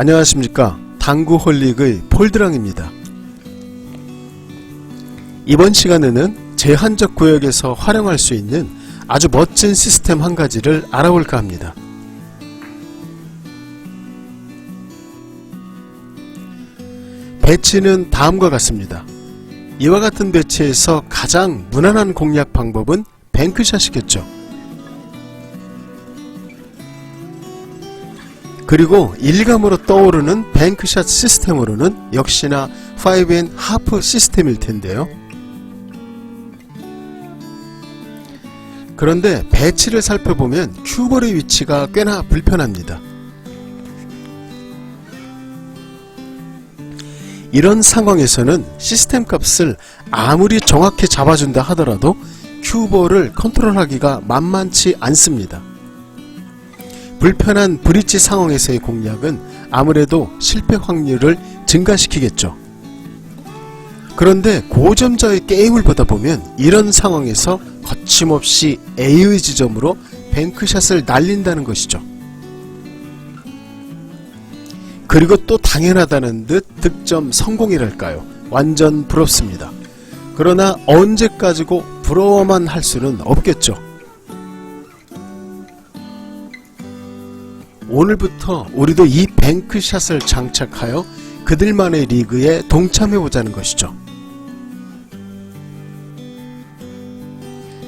안녕하십니까 당구홀릭의 폴드랑입니다. 이번 시간에는 제한적 구역에서 활용할 수 있는 아주 멋진 시스템 한 가지를 알아볼까 합니다. 배치는 다음과 같습니다. 이와 같은 배치에서 가장 무난한 공략 방법은 뱅크샷이겠죠. 그리고 일감으로 떠오르는 뱅크샷 시스템으로는 역시나 5N 하프 시스템일 텐데요. 그런데 배치를 살펴보면 큐볼의 위치가 꽤나 불편합니다. 이런 상황에서는 시스템 값을 아무리 정확히 잡아준다 하더라도 큐볼을 컨트롤하기가 만만치 않습니다. 불편한 브릿지 상황에서의 공략은 아무래도 실패 확률을 증가시키겠죠. 그런데 고점자의 게임을 보다 보면 이런 상황에서 거침없이 A의 지점으로 뱅크샷을 날린다는 것이죠. 그리고 또 당연하다는 듯 득점 성공이랄까요. 완전 부럽습니다. 그러나 언제까지고 부러워만 할 수는 없겠죠. 오늘부터 우리도 이 뱅크샷을 장착하여 그들만의 리그에 동참해보자는 것이죠.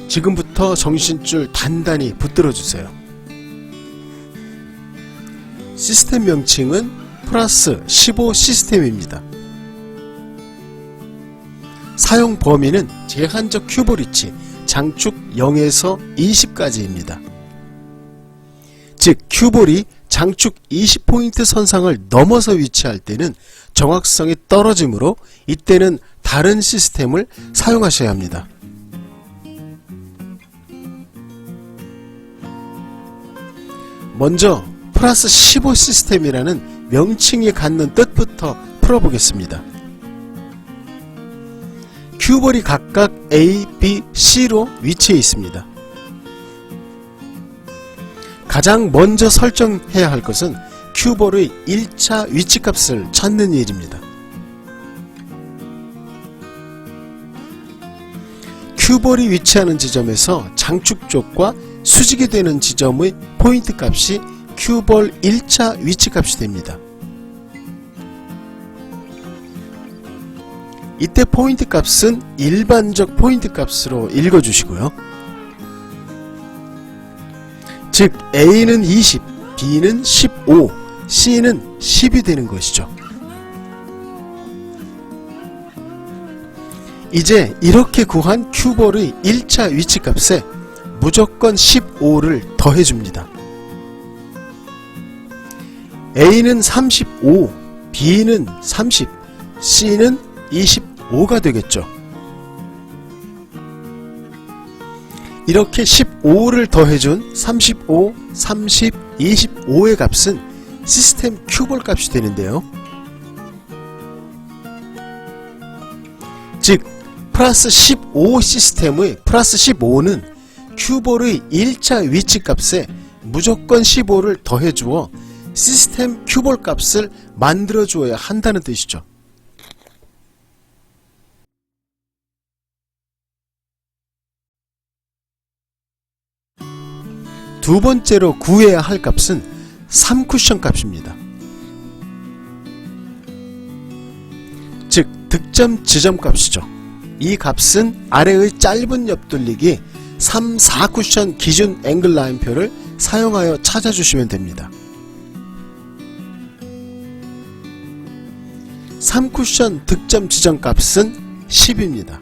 지금부터 정신줄 단단히 붙들어주세요. 시스템 명칭은 플러스 15 시스템입니다. 사용 범위는 제한적 큐브리치 장축 0에서 20까지입니다. 즉 큐볼이 장축 20포인트 선상을 넘어서 위치할 때는 정확성이 떨어지므로 이때는 다른 시스템을 사용하셔야 합니다. 먼저 플러스 15 시스템이라는 명칭이 갖는 뜻부터 풀어보겠습니다. 큐볼이 각각 A, B, C로 위치해 있습니다. 가장 먼저 설정해야 할 것은 큐볼의 1차 위치값을 찾는 일입니다. 큐볼이 위치하는 지점에서 장축 쪽과 수직이 되는 지점의 포인트 값이 큐볼 1차 위치 값이 됩니다. 이때 포인트 값은 일반적 포인트 값으로 읽어주시고요. 즉 A는 20, B는 15, C는 10이 되는 것이죠. 이제 이렇게 구한 큐볼의 1차 위치값에 무조건 15를 더해줍니다. A는 35, B는 30, C는 25가 되겠죠. 이렇게 15를 더해준 35, 30, 25의 값은 시스템 큐볼 값이 되는데요. 즉, 플러스 15 시스템의 플러스 15는 큐볼의 1차 위치 값에 무조건 15를 더해주어 시스템 큐볼 값을 만들어 주어야 한다는 뜻이죠. 두 번째로 구해야 할 값은 3쿠션 값입니다. 즉 득점 지점 값이죠. 이 값은 아래의 짧은 옆돌리기 3, 4쿠션 기준 앵글 라인표를 사용하여 찾아주시면 됩니다. 3쿠션 득점 지점 값은 10입니다.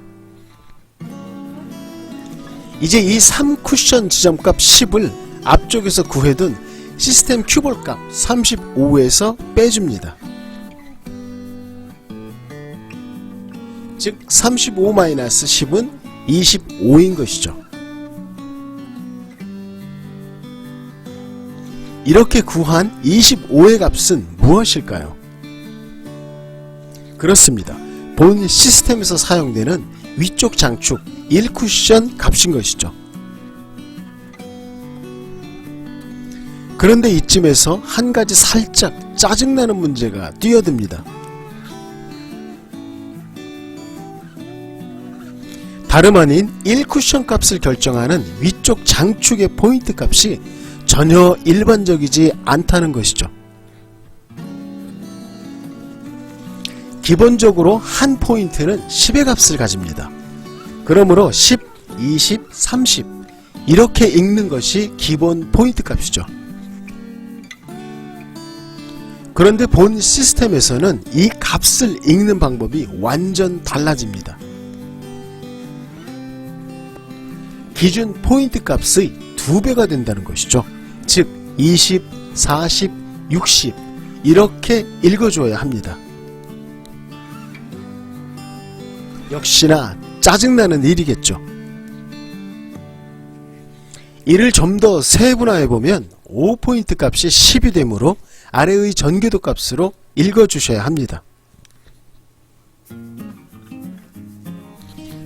이제 이 3쿠션 지점값 10을 앞쪽에서 구해둔 시스템 큐볼 값 35에서 빼줍니다. 즉 35-10은 25인 것이죠. 이렇게 구한 25의 값은 무엇일까요? 그렇습니다. 본 시스템에서 사용되는 위쪽 장축 1쿠션 값인 것이죠. 그런데 이쯤에서 한 가지 살짝 짜증나는 문제가 뛰어듭니다. 다름 아닌 1쿠션 값을 결정하는 위쪽 장축의 포인트 값이 전혀 일반적이지 않다는 것이죠. 기본적으로 한 포인트는 10의 값을 가집니다. 그러므로 10, 20, 30 이렇게 읽는 것이 기본 포인트 값이죠. 그런데 본 시스템에서는 이 값을 읽는 방법이 완전 달라집니다. 기준 포인트 값의 두 배가 된다는 것이죠. 즉 20, 40, 60 이렇게 읽어줘야 합니다. 역시나 짜증나는 일이겠죠. 이를 좀 더 세분화해보면 5포인트 값이 10이 되므로 아래의 전개도 값으로 읽어주셔야 합니다.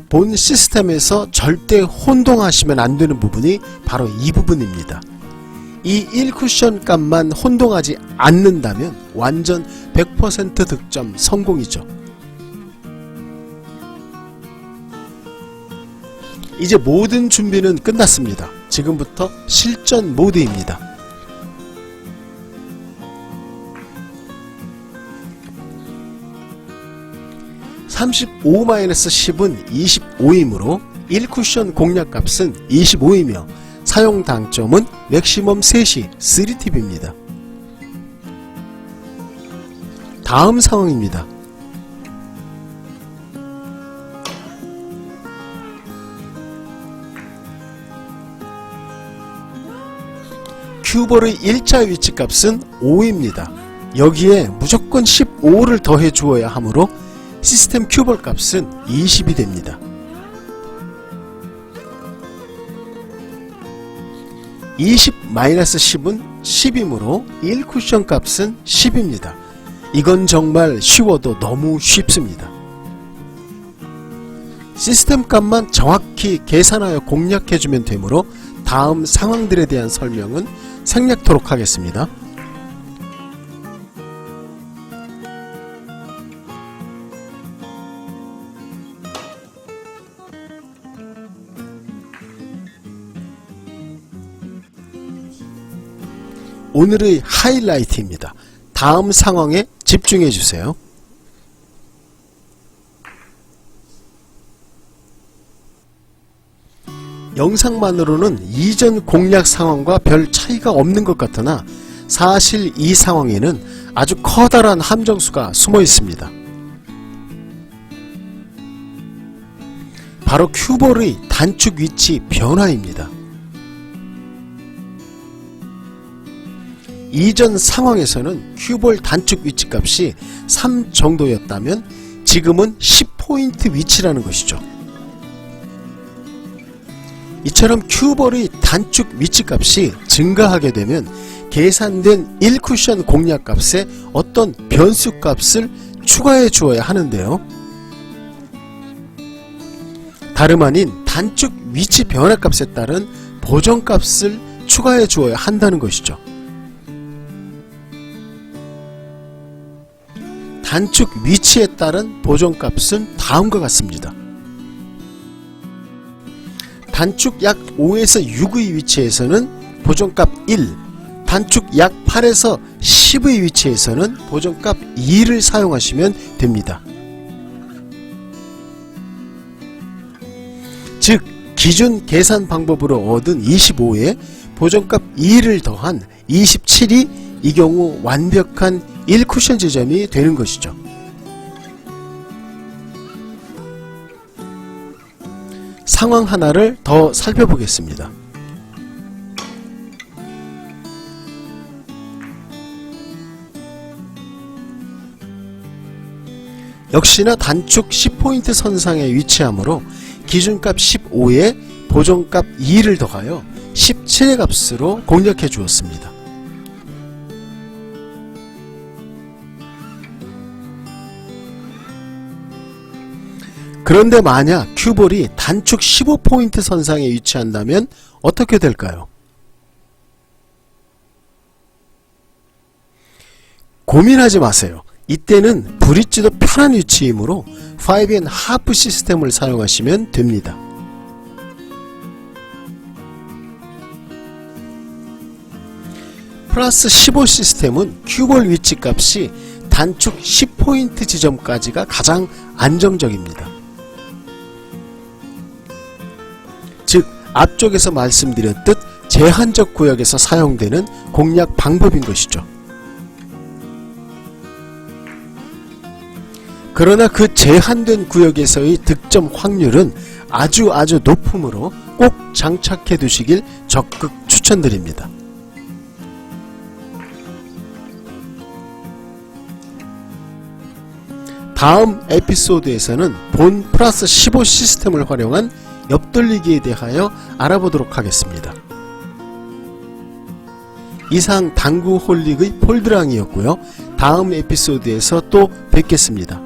본 시스템에서 절대 혼동하시면 안 되는 부분이 바로 이 부분입니다. 이 1쿠션 값만 혼동하지 않는다면 완전 100% 득점 성공이죠. 이제 모든 준비는 끝났습니다. 지금부터 실전 모드입니다. (35-10은) (25이므로) 1쿠션 공략값은 (25이며) 사용 당점은 맥시멈 3시 3팁입니다. 다음 상황입니다. 큐볼의 1차 위치값은 5입니다. 여기에 무조건 15를 더해 주어야 하므로 시스템 큐볼 값은 20이 됩니다. 20-10은 10이므로 1 쿠션 값은 10입니다. 이건 정말 쉬워도 너무 쉽습니다. 시스템 값만 정확히 계산하여 공략해주면 되므로 다음 상황들에 대한 설명은 생략토록 하겠습니다. 오늘의 하이라이트입니다. 다음 상황에 집중해 주세요. 영상만으로는 이전 공략 상황과 별 차이가 없는 것 같으나 사실 이 상황에는 아주 커다란 함정수가 숨어 있습니다. 바로 큐볼의 단축 위치 변화입니다. 이전 상황에서는 큐볼 단축 위치 값이 3 정도였다면 지금은 10포인트 위치라는 것이죠. 이처럼 큐볼의 단축 위치 값이 증가하게 되면 계산된 1쿠션 공략 값에 어떤 변수 값을 추가해 주어야 하는데요. 다름 아닌 단축 위치 변화 값에 따른 보정 값을 추가해 주어야 한다는 것이죠. 단축 위치에 따른 보정 값은 다음과 같습니다. 단축 약 5에서 6의 위치에서는 보정값 1, 단축 약 8에서 10의 위치에서는 보정값 2를 사용하시면 됩니다. 즉 기준 계산 방법으로 얻은 25에 보정값 2를 더한 27이 이 경우 완벽한 1쿠션 지점이 되는 것이죠. 상황 하나를 더 살펴보겠습니다. 역시나 단축 10포인트 선상에 위치하므로 기준값 15에 보정값 2를 더하여 17의 값으로 공략해 주었습니다. 그런데 만약 큐볼이 단축 15포인트 선상에 위치한다면 어떻게 될까요? 고민하지 마세요. 이때는 브릿지도 편한 위치이므로 5N 하프 시스템을 사용하시면 됩니다. 플러스 15 시스템은 큐볼 위치 값이 단축 10포인트 지점까지가 가장 안정적입니다. 앞쪽에서 말씀드렸듯 제한적 구역에서 사용되는 공략 방법인 것이죠. 그러나 그 제한된 구역에서의 득점 확률은 아주 아주 높으므로 꼭 장착해 두시길 적극 추천드립니다. 다음 에피소드에서는 본 플러스 15 시스템을 활용한 옆돌리기에 대하여 알아보도록 하겠습니다. 이상 당구 홀릭의 폴드랑이었고요. 다음 에피소드에서 또 뵙겠습니다.